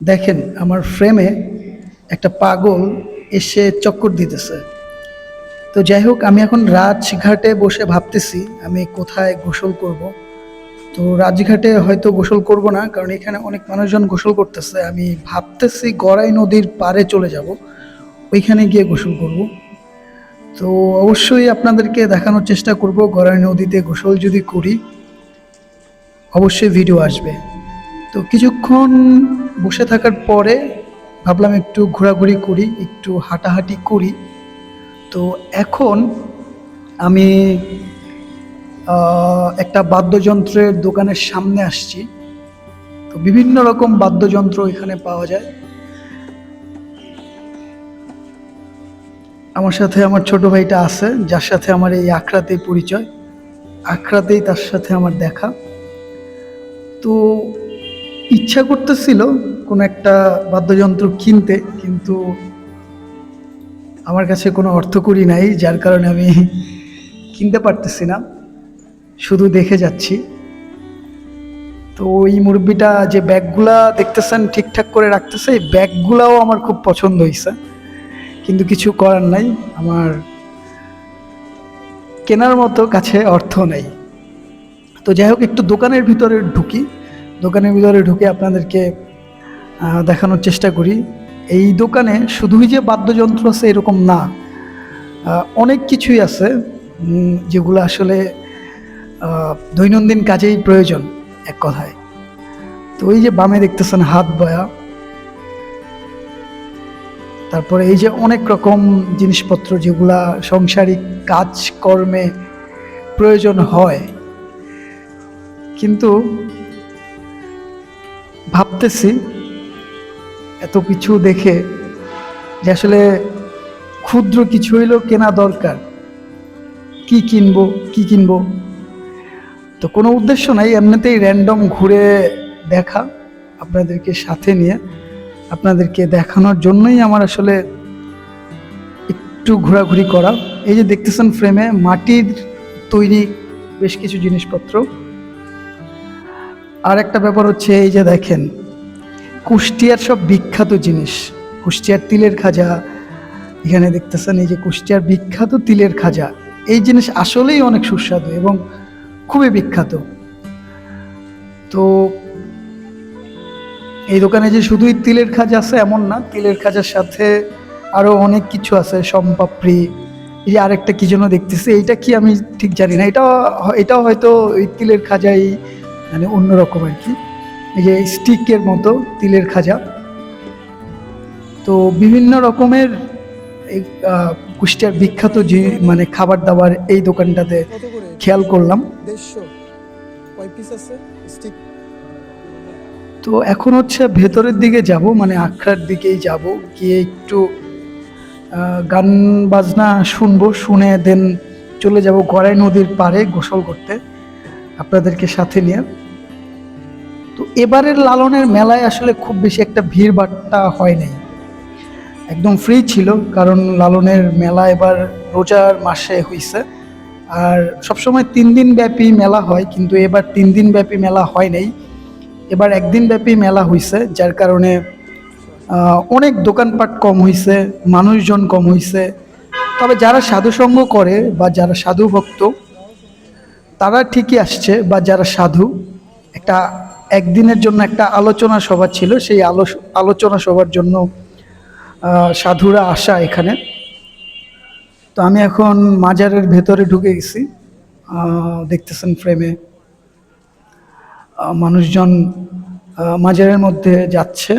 দেখেন, আমার ফ্রেমে একটা পাগল এসে চক্কর দিতেছে। তো যাই হোক, আমি এখন রাজঘাটে বসে ভাবতেছি, আমি কোথায় গোসল করব। তো রাজঘাটে হয়তো গোসল করব না, কারণ এখানে অনেক মানুষজন গোসল করতেছে। আমি ভাবতেছি গড়াই নদীর পারে চলে যাব, ওইখানে গিয়ে গোসল করব। তো অবশ্যই আপনাদেরকে দেখানোর চেষ্টা করব, গড়াই নদীতে গোসল যদি করি, অবশ্যই ভিডিও আসবে। তো কিছুক্ষণ বসে থাকার পরে ভাবলাম একটু ঘোরাঘুরি করি, একটু হাঁটাহাঁটি করি। তো এখন আমি একটা বাদ্যযন্ত্রের দোকানের সামনে আসছি। তো বিভিন্ন রকম বাদ্যযন্ত্র এখানে পাওয়া যায়। আমার সাথে আমার ছোট ভাইটা আছে, যার সাথে আমার এই আখড়াতেই পরিচয়। আখড়াতেই তার সাথে আমার দেখা। তো ইচ্ছা করতেছিল কোনো একটা বাদ্যযন্ত্র কিনতে, কিন্তু আমার কাছে কোনো অর্থকরী নাই, যার কারণে আমি কিনতে পারতেছি না। শুধু দেখে যাচ্ছি। তো ওই মুরব্বিটা যে ব্যাগগুলা দেখতেছেন, ঠিকঠাক করে রাখতেছে, এই ব্যাগগুলাও আমার খুব পছন্দ হয়েছে কিন্তু কিছু করার নাই, আমার কেনার মতো কাছে অর্থ নেই। তো যাই হোক, একটু দোকানের ভিতরে ঢুকি। দোকানের ভিতরে ঢুকে আপনাদেরকে দেখানোর চেষ্টা করি। এই দোকানে শুধুই যে বাদ্যযন্ত্র আছে এরকম না। অনেক কিছুই আছে যেগুলো আসলে দৈনন্দিন কাজেই প্রয়োজন, এক কথায়। তো ওই যে বামে দেখতেছেন হাত বয়া। তারপরে এই যে অনেক রকম জিনিসপত্র যেগুলা সংসারিক কাজকর্মে প্রয়োজন হয়। কিন্তু ভাবতেছি, এত কিছু দেখে যে আসলে ক্ষুদ্র কিছু হইলেও কেনা দরকার। কি কিনবো কি কিনবো? তো কোনো উদ্দেশ্য নাই, এমনিতেই র্যান্ডম ঘুরে দেখা আপনাদেরকে সাথে নিয়ে। আপনাদেরকে দেখানোর জন্যই আমার আসলে একটু ঘোরাঘুরি করা। এই যে দেখতেছেন ফ্রেমে মাটির তৈরি বেশ কিছু জিনিসপত্র। আর একটা ব্যাপার হচ্ছে এই যে দেখেন, কুষ্টিয়ার সব বিখ্যাত জিনিস, কুষ্টিয়ার তিলের খাজা, এখানে দেখতেছেন এই যে কুষ্টিয়ার বিখ্যাত তিলের খাজা, এই জিনিস আসলেই অনেক সুস্বাদু এবং খুবই বিখ্যাত। তো এই দোকানে যে শুধুই তিলের খাজা আছে এমন না, তিলের খাজার সাথে আরও অনেক কিছু আছে, সম্পাপড়ি, এই আরেকটা কি যেন দেখতেছি, এইটা কি আমি ঠিক জানি না এটা এটাও হয়তো এই তিলের খাজাই মানে অন্যরকম আর কি। এই যে স্টিকের মতো তিলের খাজা। তো বিভিন্ন রকমের এই কুষ্টিয়ার বিখ্যাত যে মানে খাবার দাবার এই দোকানটাতে খেয়াল করলাম। তো এখন হচ্ছে ভেতরের দিকে যাব মানে আখড়ার দিকেই যাব গিয়ে একটু গান বাজনা শুনব শুনে দেন চলে যাব গড়াই নদীর পাড়ে গোসল করতে। আপনাদেরকে সাথে নিয়ে। এবারের লালনের মেলায় আসলে খুব বেশি একটা ভিড় বাট্টা হয় নাই। একদম ফ্রি ছিল, কারণ লালনের মেলা এবার রোজার মাসে হইছে। আর সবসময় তিন দিন ব্যাপী মেলা হয়, কিন্তু এবার তিন দিন ব্যাপী মেলা হয় নাই। এবার একদিন ব্যাপী মেলা হইছে, যার কারণে অনেক দোকানপাট কম হইছে, মানুষজন কম হইছে। তবে যারা সাধুসঙ্গ করে বা যারা সাধু ভক্ত তারা ঠিকই আসছে, বা যারা সাধু, একটা একদিনের জন্য একটা আলোচনা সভা ছিল, সেই আলো, আলোচনা সভার জন্য সাধুরা আসা এখানে। তো আমি এখন মাজারের ভেতরে ঢুকে গেছি দেখতেছেন ফ্রেমে মানুষজন মাজারের মধ্যে যাচ্ছে।